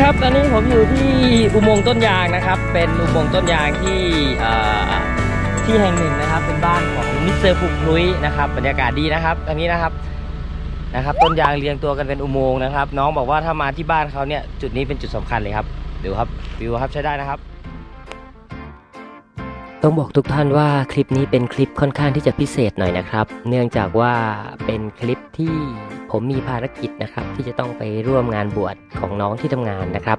ครับ ตอนนี้ผมอยู่ที่อุโมงค์ต้นยางนะครับ เป็นอุโมงค์ต้นยางที่ที่แห่งหนึ่งนะครับ เป็นบ้านของมิสเตอร์ฟุกพลุยนะครับ บรรยากาศดีนะครับตอนนี้นะครับนะครับ ต้นยางเรียงตัวกันเป็นอุโมงค์นะครับ น้องบอกว่าถ้ามาที่บ้านเขาเนี่ยจุดนี้เป็นจุดสำคัญเลยครับดูครับวิวครับใช้ได้นะครับ ต้องบอกทุกท่านว่าคลิปนี้เป็นคลิปค่อนข้างที่จะพิเศษหน่อยนะครับ เนื่องจากว่าเป็นคลิปที่ผมมีภารกิจนะครับ ที่จะต้องไปร่วมงานบวชของน้องที่ทำงานนะครับ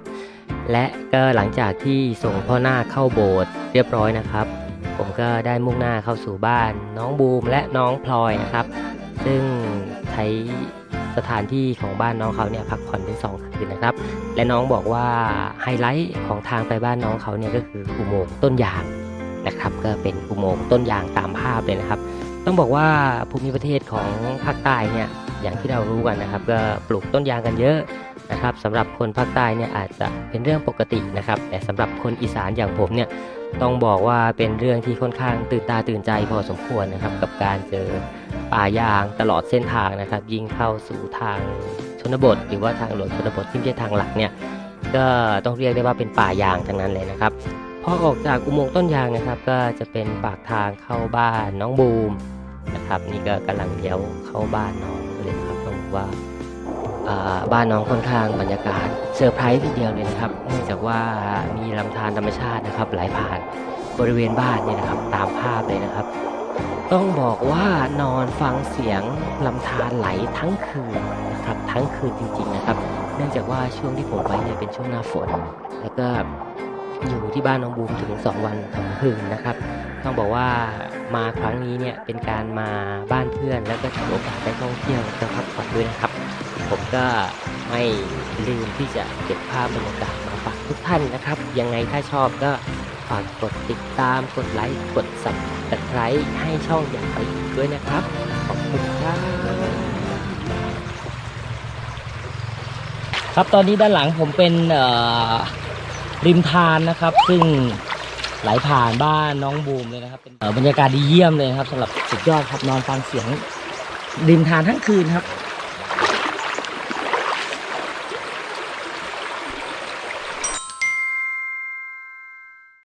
และก็หลังจากที่ส่งพ่อหน้าเข้าโบสถ์เรียบร้อยนะครับ ผมก็ได้มุ่งหน้าเข้าสู่บ้าน น้องบูมและน้องพลอยนะครับ ซึ่งใช้สถานที่ของบ้านน้องเขาเนี่ยพักผ่อนเป็นสองคืนนะครับ และน้องบอกว่าไฮไลท์ของทางไปบ้านน้องเขาเนี่ยก็คืออุโมงค์ต้นยาง นะครับก็เป็นอุโมงค์ต้นยางตามภาพเลยนะครับ ต้องบอกว่าภูมิประเทศของภาคใต้เนี่ยอย่างที่เรารู้กันนะครับ ก็ปลูกต้นยางกันเยอะนะครับสำหรับคนภาคใต้เนี่ยอาจจะเป็นเรื่องปกตินะครับ แต่สำหรับคนอีสานอย่างผมเนี่ยต้องบอกว่าเป็นเรื่องที่ค่อนข้างตื่นตาตื่นใจพอสมควรนะครับ กับการเจอป่ายางตลอดเส้นทางนะครับ ยิ่งเข้าสู่ทางชนบท หรือว่าทางหลวงชนบทที่ไม่ใช่ทางหลักเนี่ยก็ต้องเรียกได้ว่าเป็นป่ายางทั้งนั้นเลยนะครับ พอออกจากอุโมงค์ต้นยางนะครับ ก็จะเป็นปากทางเข้าบ้านน้องบูมนะครับ นี่ก็กำลังเลี้ยวเข้าบ้านน้องเลยครับต้องบอกว่าอ่าบ้านน้องค่อนข้างบรรยากาศเซอร์ไพรส์ทีเดียวเลยนะครับเนื่องจากว่ามีลำธารธรรมชาตินะครับไหลผ่านบริเวณบ้านเนี่ยนะครับตามภาพเลยนะครับ ต้องบอกว่านอนฟังเสียงลำธารไหลทั้งคืนนะครับทั้งคืนจริงๆนะครับ เนื่องจากว่าช่วงที่ผมไปเนี่ยเป็นช่วงหน้าฝน แล้วก็ อยู่ที่บ้านน้องบูมถึง 2 วันสองคืนนะครับ ต้องบอกว่ามาครั้งนี้เนี่ยเป็นการมาบ้านเพื่อน แล้วก็ถือโอกาสได้ท่องเที่ยวและพักผ่อนด้วยนะครับ ผมก็ไม่ลืมที่จะเก็บภาพบรรยากาศมาฝากทุกท่านนะครับ ยังไงถ้าชอบก็ฝากกดติดตามกดไลค์กด subscribe ให้ช่องอย่างไปด้วยนะครับ ขอบคุณครับครับตอนนี้ด้านหลังผมเป็นเอ่อ ริมทานนะครับ ซึ่งไหลผ่านบ้านน้องบูมเลยนะครับ เป็นบรรยากาศดีเยี่ยมเลยนะครับสำหรับสุดยอดครับนอนฟังเสียงริมทานทั้งคืนครับ